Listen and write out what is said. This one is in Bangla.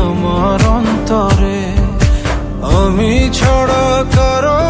আমার অন্তরে আমি ছড়া কারও